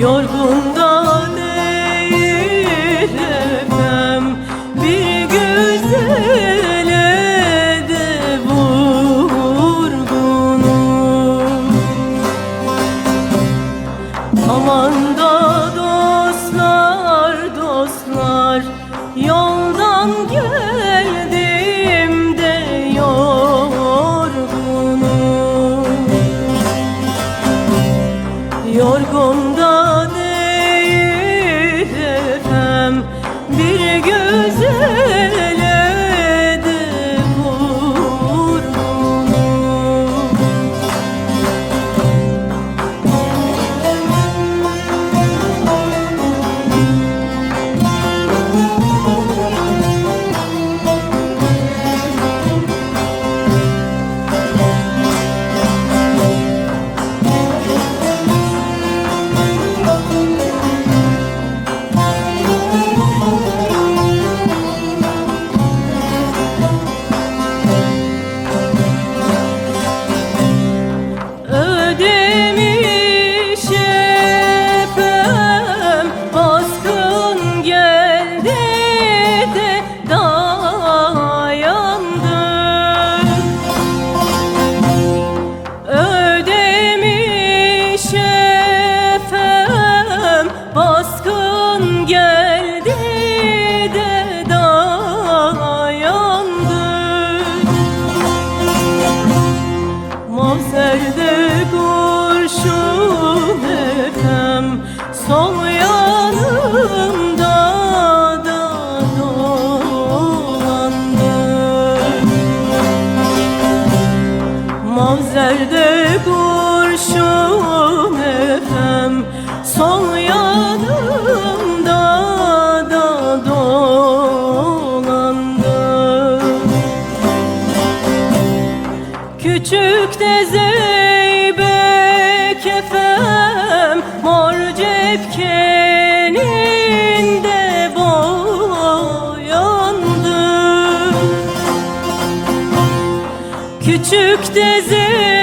yorgun Sol da dolandı. Küçük tezeybek efem Mor cepkeninde boyandı. Küçük tezeybek